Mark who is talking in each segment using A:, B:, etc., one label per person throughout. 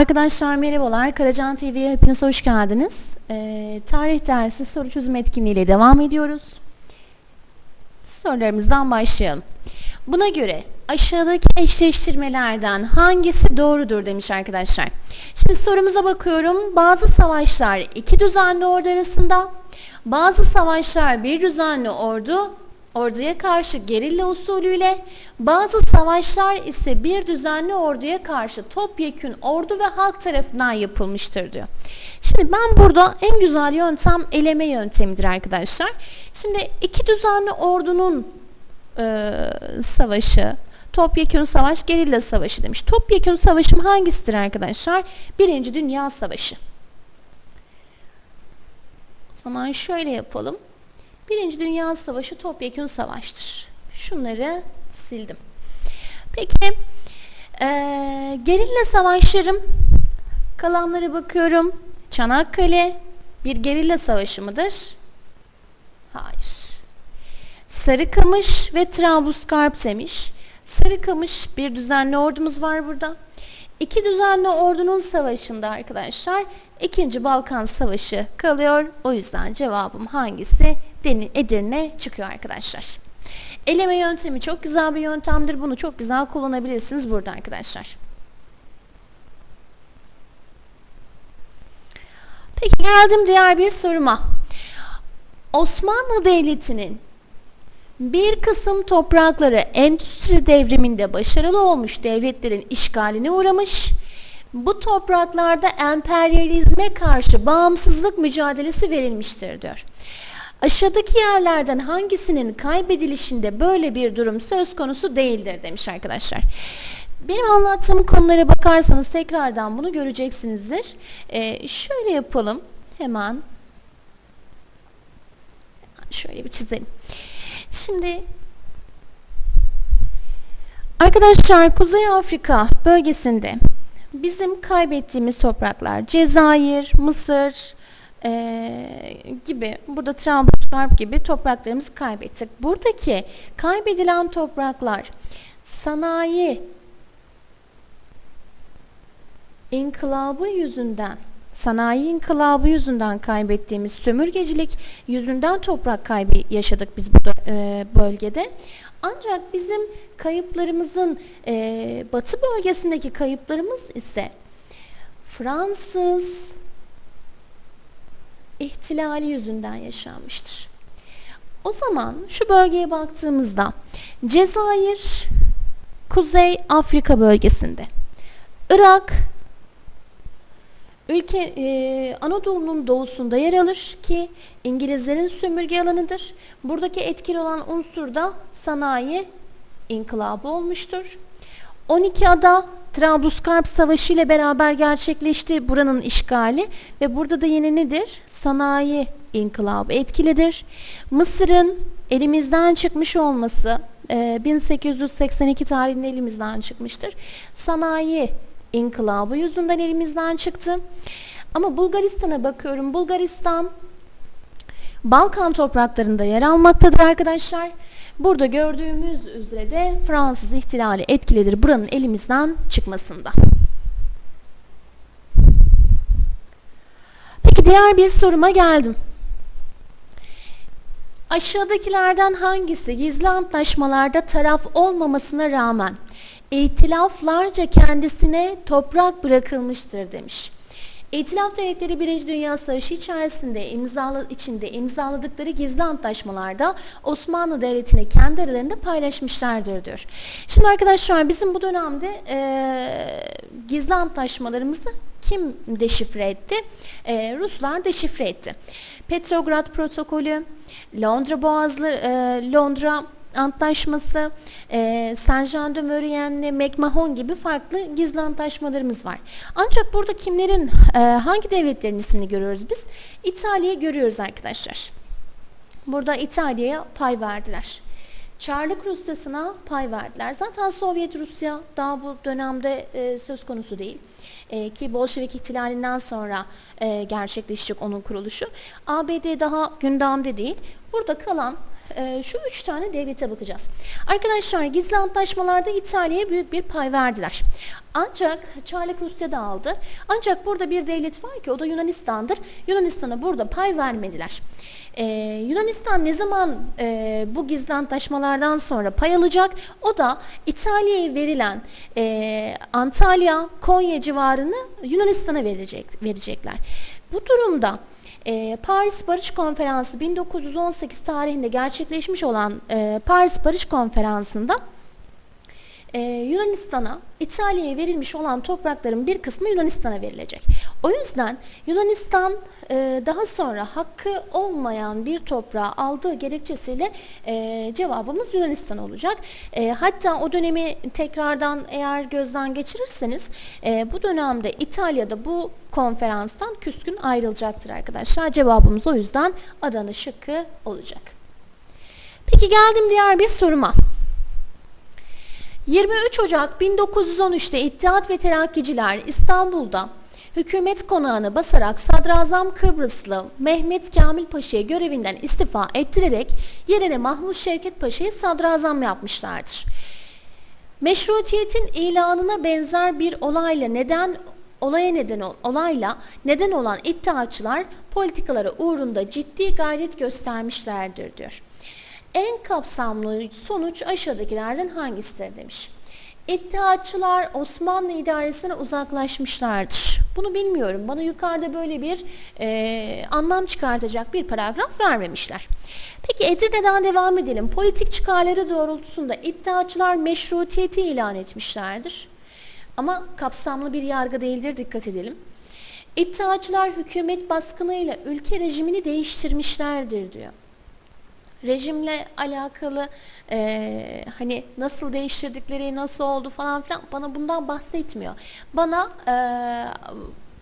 A: Arkadaşlar merhabalar. Karacan TV'ye hepiniz hoş geldiniz. Ee, tarih dersi soru çözüm etkinliğiyle devam ediyoruz. Sorularımızdan başlayalım. Buna göre aşağıdaki eşleştirmelerden hangisi doğrudur demiş arkadaşlar. Şimdi sorumuza bakıyorum. Bazı savaşlar iki düzenli ordu arasında, bazı savaşlar bir düzenli ordu orduya karşı gerilla usulüyle, bazı savaşlar ise bir düzenli orduya karşı topyekün ordu ve halk tarafından yapılmıştır diyor. Şimdi ben burada en güzel yöntem eleme yöntemidir arkadaşlar. Şimdi iki düzenli ordunun e, savaşı, topyekün savaş, gerilla savaşı demiş. Topyekün savaşım hangisidir arkadaşlar? Birinci Dünya Savaşı. O zaman şöyle yapalım. Birinci Dünya Savaşı topyekün savaştır. Şunları sildim. Peki e, gerilla savaşlarım kalanlara bakıyorum. Çanakkale bir gerilla savaşı mıdır? Hayır. Sarıkamış ve Trablusgarp demiş. Sarıkamış bir düzenli ordumuz var burada. İki düzenli ordunun savaşında arkadaşlar ikinci Balkan Savaşı kalıyor. O yüzden cevabım hangisi? Edirne çıkıyor arkadaşlar. Eleme yöntemi çok güzel bir yöntemdir. Bunu çok güzel kullanabilirsiniz burada arkadaşlar. Peki geldim diğer bir soruma. Osmanlı Devleti'nin bir kısım toprakları endüstri devriminde başarılı olmuş devletlerin işgaline uğramış. Bu topraklarda emperyalizme karşı bağımsızlık mücadelesi verilmiştir diyor. Aşağıdaki yerlerden hangisinin kaybedilişinde böyle bir durum söz konusu değildir demiş arkadaşlar. Benim anlattığım konulara bakarsanız tekrardan bunu göreceksinizdir. Ee, şöyle yapalım hemen. Şöyle bir çizelim. Şimdi arkadaşlar Kuzey Afrika bölgesinde bizim kaybettiğimiz topraklar Cezayir, Mısır e, gibi burada Trablusgarp gibi topraklarımızı kaybettik. Buradaki kaybedilen topraklar sanayi inkılabı yüzünden sanayi inkılabı yüzünden kaybettiğimiz sömürgecilik yüzünden toprak kaybı yaşadık biz bu e, bölgede. Ancak bizim kayıplarımızın e, batı bölgesindeki kayıplarımız ise Fransız ihtilali yüzünden yaşanmıştır. O zaman şu bölgeye baktığımızda Cezayir Kuzey Afrika bölgesinde, Irak ülke e, Anadolu'nun doğusunda yer alır ki İngilizlerin sömürge alanıdır. Buradaki etkili olan unsur da sanayi inkılabı olmuştur. 12 ada Trablusgarp Savaşı ile beraber gerçekleşti buranın işgali ve burada da yine nedir? Sanayi inkılabı etkilidir. Mısır'ın elimizden çıkmış olması e, 1882 tarihinde elimizden çıkmıştır. Sanayi inkılabı yüzünden elimizden çıktı. Ama Bulgaristan'a bakıyorum. Bulgaristan Balkan topraklarında yer almaktadır arkadaşlar. Burada gördüğümüz üzere de Fransız ihtilali etkilidir buranın elimizden çıkmasında. Peki diğer bir soruma geldim. Aşağıdakilerden hangisi gizli antlaşmalarda taraf olmamasına rağmen İtilaflarca kendisine toprak bırakılmıştır demiş. İtilaf devletleri Birinci Dünya Savaşı içerisinde imzalı, içinde imzaladıkları gizli antlaşmalarda Osmanlı Devleti'ni kendi aralarında paylaşmışlardır diyor. Şimdi arkadaşlar bizim bu dönemde e, gizli antlaşmalarımızı kim deşifre etti? E, Ruslar deşifre etti. Petrograd Protokolü, Londra Boğazlı, e, Londra Antlaşması, e, Saint Jean de Maurien'le McMahon gibi farklı gizli antlaşmalarımız var. Ancak burada kimlerin, e, hangi devletlerin ismini görüyoruz biz? İtalya'yı görüyoruz arkadaşlar. Burada İtalya'ya pay verdiler. Çarlık Rusyası'na pay verdiler. Zaten Sovyet Rusya daha bu dönemde e, söz konusu değil. E, ki Bolşevik ihtilalinden sonra e, gerçekleşecek onun kuruluşu. ABD daha gündemde değil. Burada kalan e, şu üç tane devlete bakacağız. Arkadaşlar gizli antlaşmalarda İtalya'ya büyük bir pay verdiler. Ancak Çarlık Rusya da aldı. Ancak burada bir devlet var ki o da Yunanistan'dır. Yunanistan'a burada pay vermediler. Ee, Yunanistan ne zaman e, bu gizli antlaşmalardan sonra pay alacak? O da İtalya'ya verilen e, Antalya, Konya civarını Yunanistan'a verecek, verecekler. Bu durumda e, Paris Barış Konferansı 1918 tarihinde gerçekleşmiş olan e, Paris Barış Konferansı'nda e, Yunanistan'a, İtalya'ya verilmiş olan toprakların bir kısmı Yunanistan'a verilecek. O yüzden Yunanistan e, daha sonra hakkı olmayan bir toprağı aldığı gerekçesiyle e, cevabımız Yunanistan olacak. E, hatta o dönemi tekrardan eğer gözden geçirirseniz e, bu dönemde İtalya'da bu konferanstan küskün ayrılacaktır arkadaşlar. Cevabımız o yüzden Adana şıkkı olacak. Peki geldim diğer bir soruma. 23 Ocak 1913'te İttihat ve Terakkiciler İstanbul'da hükümet konağını basarak Sadrazam Kıbrıslı Mehmet Kamil Paşa'yı görevinden istifa ettirerek yerine Mahmut Şevket Paşa'yı sadrazam yapmışlardır. Meşrutiyetin ilanına benzer bir olayla neden olaya neden olayla neden olan iddiaçılar politikaları uğrunda ciddi gayret göstermişlerdir diyor. En kapsamlı sonuç aşağıdakilerden hangisidir demiş. İttihatçılar Osmanlı idaresine uzaklaşmışlardır. Bunu bilmiyorum. Bana yukarıda böyle bir e, anlam çıkartacak bir paragraf vermemişler. Peki Edirne'den devam edelim. Politik çıkarları doğrultusunda iddiatçılar meşrutiyeti ilan etmişlerdir. Ama kapsamlı bir yargı değildir dikkat edelim. İttihatçılar hükümet baskınıyla ülke rejimini değiştirmişlerdir diyor rejimle alakalı e, hani nasıl değiştirdikleri, nasıl oldu falan filan bana bundan bahsetmiyor. Bana e,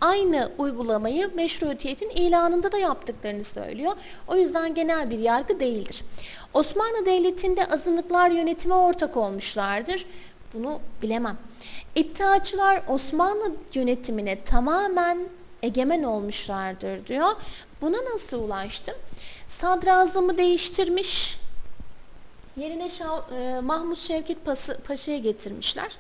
A: aynı uygulamayı meşrutiyetin ilanında da yaptıklarını söylüyor. O yüzden genel bir yargı değildir. Osmanlı Devleti'nde azınlıklar yönetime ortak olmuşlardır. Bunu bilemem. İttihatçılar Osmanlı yönetimine tamamen egemen olmuşlardır diyor. Buna nasıl ulaştım? Sadrazamı değiştirmiş. Yerine Şav, e, Mahmut Şevket Paşa'yı getirmişler.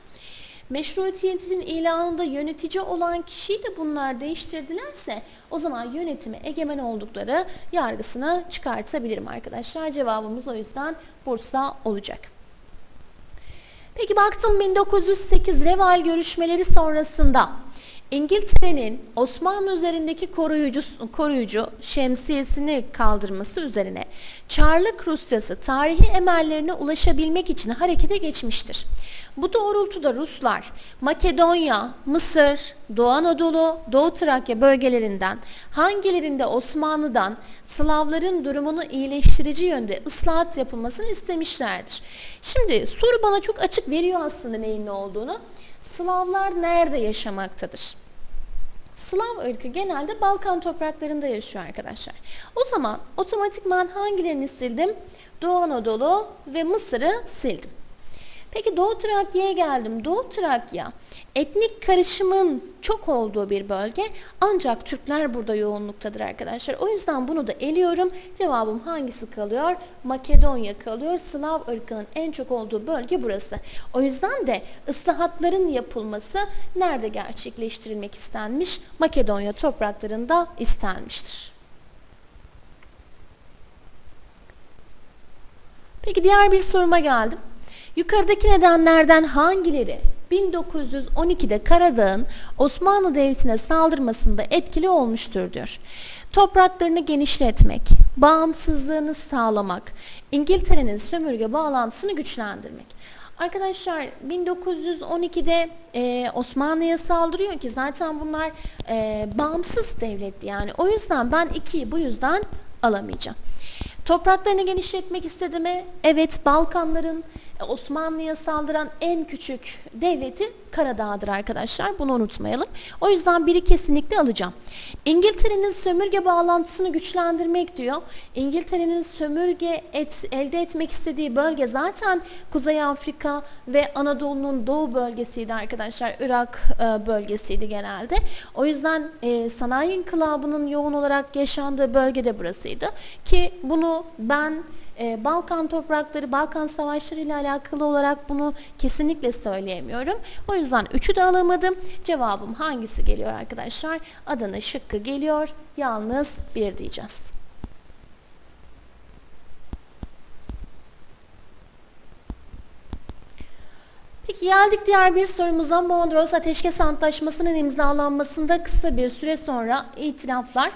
A: Meşrutiyetin ilanında yönetici olan kişiyi de bunlar değiştirdilerse o zaman yönetime egemen oldukları yargısına çıkartabilirim arkadaşlar. Cevabımız o yüzden Bursa olacak. Peki baktım 1908 Reval görüşmeleri sonrasında İngiltere'nin Osmanlı üzerindeki koruyucu, koruyucu şemsiyesini kaldırması üzerine Çarlık Rusyası tarihi emellerine ulaşabilmek için harekete geçmiştir. Bu doğrultuda Ruslar Makedonya, Mısır, Doğu Anadolu, Doğu Trakya bölgelerinden hangilerinde Osmanlı'dan Slavların durumunu iyileştirici yönde ıslahat yapılmasını istemişlerdir. Şimdi soru bana çok açık veriyor aslında neyin ne olduğunu. Slavlar nerede yaşamaktadır? Slav ırkı genelde Balkan topraklarında yaşıyor arkadaşlar. O zaman otomatikman hangilerini sildim? Doğu Anadolu ve Mısır'ı sildim. Peki Doğu Trakya'ya geldim. Doğu Trakya etnik karışımın çok olduğu bir bölge ancak Türkler burada yoğunluktadır arkadaşlar. O yüzden bunu da eliyorum. Cevabım hangisi kalıyor? Makedonya kalıyor. Slav ırkının en çok olduğu bölge burası. O yüzden de ıslahatların yapılması nerede gerçekleştirilmek istenmiş? Makedonya topraklarında istenmiştir. Peki diğer bir soruma geldim. Yukarıdaki nedenlerden hangileri 1912'de Karadağ'ın Osmanlı Devleti'ne saldırmasında etkili olmuştur diyor. Topraklarını genişletmek, bağımsızlığını sağlamak, İngiltere'nin sömürge bağlantısını güçlendirmek. Arkadaşlar 1912'de e, Osmanlı'ya saldırıyor ki zaten bunlar e, bağımsız devletti yani. O yüzden ben ikiyi bu yüzden alamayacağım. Topraklarını genişletmek istedi mi? Evet Balkanların Osmanlı'ya saldıran en küçük devleti Karadağ'dır arkadaşlar. Bunu unutmayalım. O yüzden biri kesinlikle alacağım. İngiltere'nin sömürge bağlantısını güçlendirmek diyor. İngiltere'nin sömürge et, elde etmek istediği bölge zaten Kuzey Afrika ve Anadolu'nun doğu bölgesiydi arkadaşlar. Irak e, bölgesiydi genelde. O yüzden e, sanayi inkılabının yoğun olarak yaşandığı bölge de burasıydı. Ki bunu ben e, Balkan toprakları, Balkan savaşları ile alakalı olarak bunu kesinlikle söyleyemiyorum. O yüzden 3'ü de alamadım. Cevabım hangisi geliyor arkadaşlar? Adana şıkkı geliyor. Yalnız 1 diyeceğiz. Peki geldik diğer bir sorumuza. Mondros Ateşkes Antlaşması'nın imzalanmasında kısa bir süre sonra itiraflar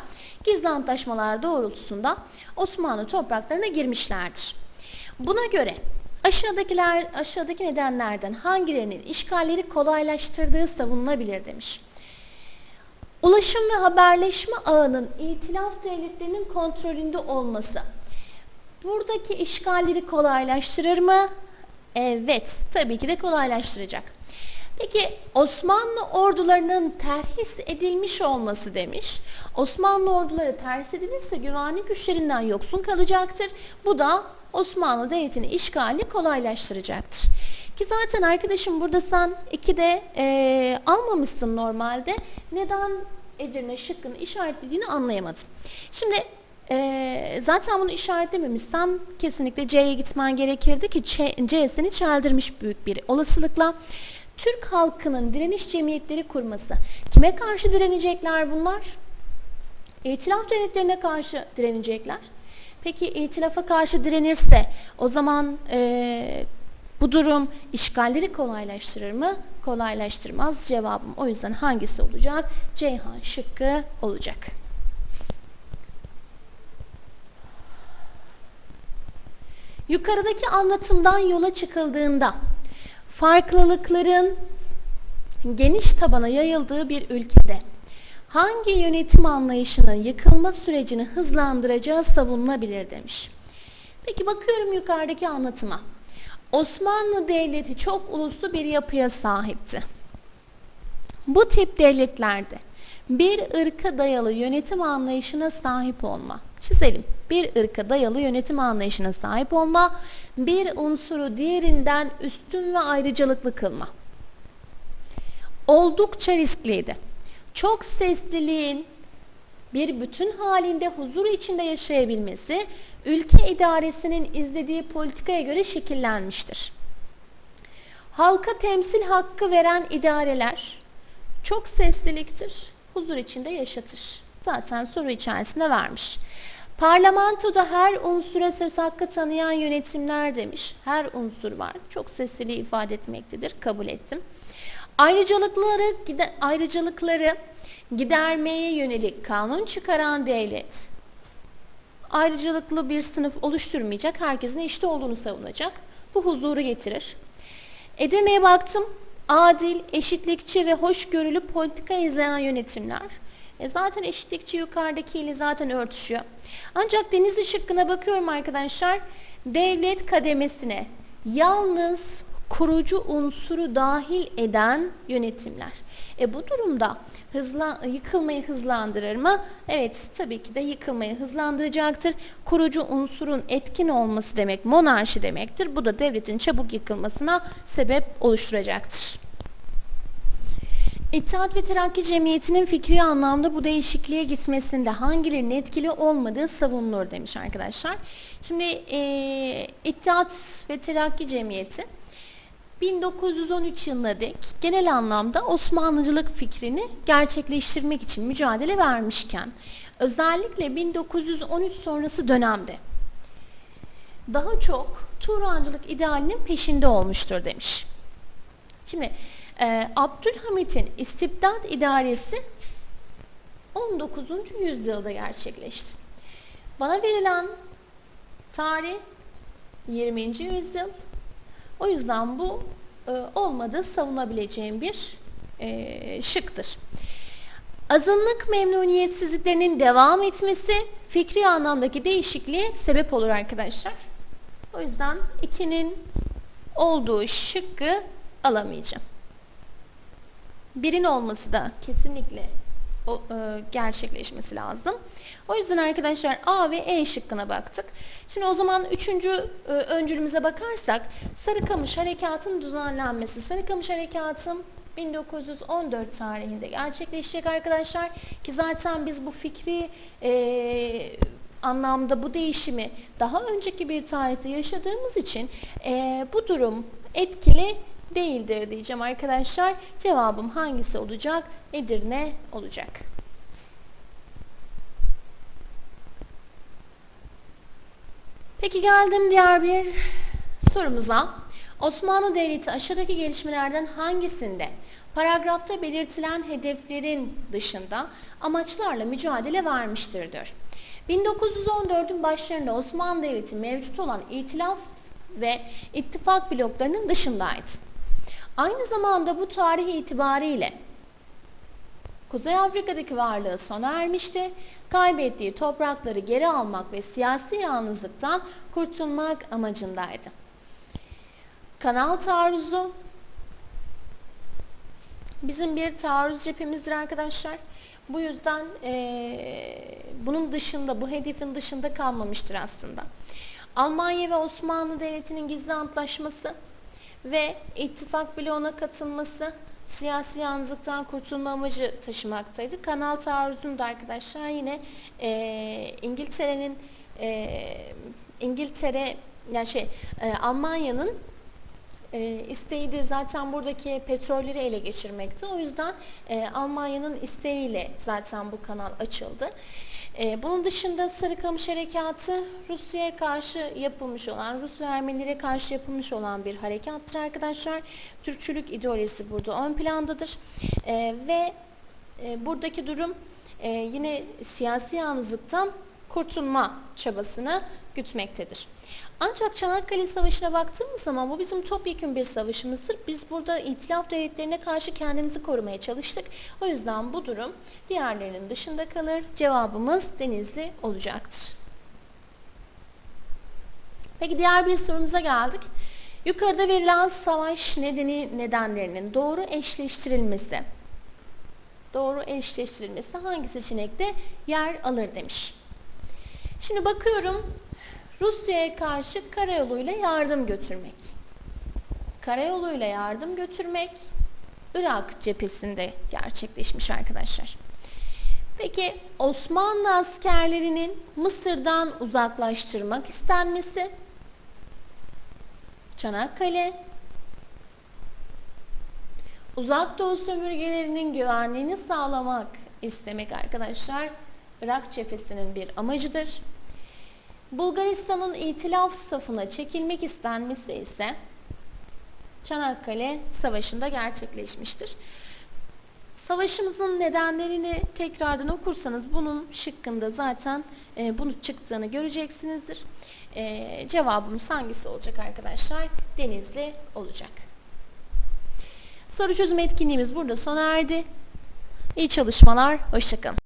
A: gizli antlaşmalar doğrultusunda Osmanlı topraklarına girmişlerdir. Buna göre aşağıdakiler aşağıdaki nedenlerden hangilerinin işgalleri kolaylaştırdığı savunulabilir demiş. Ulaşım ve haberleşme ağının itilaf devletlerinin kontrolünde olması buradaki işgalleri kolaylaştırır mı? Evet, tabii ki de kolaylaştıracak. Peki Osmanlı ordularının terhis edilmiş olması demiş. Osmanlı orduları terhis edilirse güvenlik güçlerinden yoksun kalacaktır. Bu da Osmanlı Devleti'nin işgalini kolaylaştıracaktır. Ki zaten arkadaşım burada sen iki de e, almamışsın normalde. Neden Edirne şıkkını işaretlediğini anlayamadım. Şimdi e, zaten bunu işaretlememişsem kesinlikle C'ye gitmen gerekirdi ki C, C seni çeldirmiş büyük bir olasılıkla. Türk halkının direniş cemiyetleri kurması. Kime karşı direnecekler bunlar? İtilaf devletlerine karşı direnecekler. Peki itilafa karşı direnirse o zaman e, bu durum işgalleri kolaylaştırır mı? Kolaylaştırmaz. Cevabım o yüzden hangisi olacak? Ceyhan şıkkı olacak. Yukarıdaki anlatımdan yola çıkıldığında farklılıkların geniş tabana yayıldığı bir ülkede hangi yönetim anlayışının yıkılma sürecini hızlandıracağı savunulabilir demiş. Peki bakıyorum yukarıdaki anlatıma. Osmanlı Devleti çok uluslu bir yapıya sahipti. Bu tip devletlerde bir ırka dayalı yönetim anlayışına sahip olma. Çizelim. Bir ırka dayalı yönetim anlayışına sahip olma, bir unsuru diğerinden üstün ve ayrıcalıklı kılma. Oldukça riskliydi. Çok sesliliğin bir bütün halinde huzur içinde yaşayabilmesi, ülke idaresinin izlediği politikaya göre şekillenmiştir. Halka temsil hakkı veren idareler çok sesliliktir, huzur içinde yaşatır. Zaten soru içerisinde vermiş. Parlamentoda her unsura söz hakkı tanıyan yönetimler demiş. Her unsur var. Çok sesliliği ifade etmektedir. Kabul ettim. Ayrıcalıkları, ayrıcalıkları gidermeye yönelik kanun çıkaran devlet ayrıcalıklı bir sınıf oluşturmayacak, herkesin eşit olduğunu savunacak. Bu huzuru getirir. Edirne'ye baktım. Adil, eşitlikçi ve hoşgörülü politika izleyen yönetimler. E zaten eşitlikçi yukarıdakiyle zaten örtüşüyor. Ancak Denizli şıkkına bakıyorum arkadaşlar. Devlet kademesine yalnız kurucu unsuru dahil eden yönetimler. E bu durumda hızla, yıkılmayı hızlandırır mı? Evet tabii ki de yıkılmayı hızlandıracaktır. Kurucu unsurun etkin olması demek monarşi demektir. Bu da devletin çabuk yıkılmasına sebep oluşturacaktır. İttihat ve Terakki Cemiyeti'nin fikri anlamda bu değişikliğe gitmesinde hangilerinin etkili olmadığı savunulur demiş arkadaşlar. Şimdi e, İttihat ve Terakki Cemiyeti 1913 yılına dek genel anlamda Osmanlıcılık fikrini gerçekleştirmek için mücadele vermişken özellikle 1913 sonrası dönemde daha çok Turancılık idealinin peşinde olmuştur demiş. Şimdi e, Abdülhamit'in istibdat idaresi 19. yüzyılda gerçekleşti. Bana verilen tarih 20. yüzyıl o yüzden bu e, olmadığı savunabileceğim bir e, şıktır. Azınlık memnuniyetsizliklerinin devam etmesi fikri anlamdaki değişikliğe sebep olur arkadaşlar. O yüzden 2'nin olduğu şıkkı alamayacağım. Birin olması da kesinlikle o, e, gerçekleşmesi lazım. O yüzden arkadaşlar A ve E şıkkına baktık. Şimdi o zaman üçüncü e, öncülümüze bakarsak Sarıkamış Harekatı'nın düzenlenmesi. Sarıkamış Harekatı'nın 1914 tarihinde gerçekleşecek arkadaşlar ki zaten biz bu fikri e, anlamda bu değişimi daha önceki bir tarihte yaşadığımız için eee, bu durum etkili değildir diyeceğim arkadaşlar. Cevabım hangisi olacak? Edirne olacak. Peki geldim diğer bir sorumuza. Osmanlı Devleti aşağıdaki gelişmelerden hangisinde paragrafta belirtilen hedeflerin dışında amaçlarla mücadele vermiştir diyor. 1914'ün başlarında Osmanlı Devleti mevcut olan itilaf ve ittifak bloklarının dışındaydı. Aynı zamanda bu tarih itibariyle Kuzey Afrika'daki varlığı sona ermişti. Kaybettiği toprakları geri almak ve siyasi yalnızlıktan kurtulmak amacındaydı. Kanal taarruzu bizim bir taarruz cephemizdir arkadaşlar. Bu yüzden eee, bunun dışında, bu hedefin dışında kalmamıştır aslında. Almanya ve Osmanlı Devleti'nin gizli antlaşması ve ittifak bloğuna katılması siyasi yalnızlıktan kurtulma amacı taşımaktaydı. Kanal taarruzunu da arkadaşlar yine eee, İngiltere'nin eee, İngiltere yani şey eee, Almanya'nın e, isteği de zaten buradaki petrolleri ele geçirmekti. O yüzden e, Almanya'nın isteğiyle zaten bu kanal açıldı. E, bunun dışında Sarıkamış Harekatı Rusya'ya karşı yapılmış olan, Rus ve Ermenilere karşı yapılmış olan bir harekattır arkadaşlar. Türkçülük ideolojisi burada ön plandadır. E, ve e, buradaki durum e, yine siyasi yalnızlıktan kurtulma çabasını gütmektedir. Ancak Çanakkale Savaşı'na baktığımız zaman bu bizim topyekun bir savaşımızdır. Biz burada itilaf devletlerine karşı kendimizi korumaya çalıştık. O yüzden bu durum diğerlerinin dışında kalır. Cevabımız Denizli olacaktır. Peki diğer bir sorumuza geldik. Yukarıda verilen savaş nedeni nedenlerinin doğru eşleştirilmesi. Doğru eşleştirilmesi hangi seçenekte yer alır demiş. Şimdi bakıyorum Rusya'ya karşı karayoluyla yardım götürmek. Karayoluyla yardım götürmek Irak cephesinde gerçekleşmiş arkadaşlar. Peki Osmanlı askerlerinin Mısır'dan uzaklaştırmak istenmesi Çanakkale Uzak Doğu sömürgelerinin güvenliğini sağlamak istemek arkadaşlar Irak cephesinin bir amacıdır. Bulgaristan'ın itilaf safına çekilmek istenmesi ise Çanakkale Savaşı'nda gerçekleşmiştir. Savaşımızın nedenlerini tekrardan okursanız bunun şıkkında zaten e, bunu çıktığını göreceksinizdir. E, cevabımız hangisi olacak arkadaşlar? Denizli olacak. Soru çözüm etkinliğimiz burada sona erdi. İyi çalışmalar, hoşçakalın.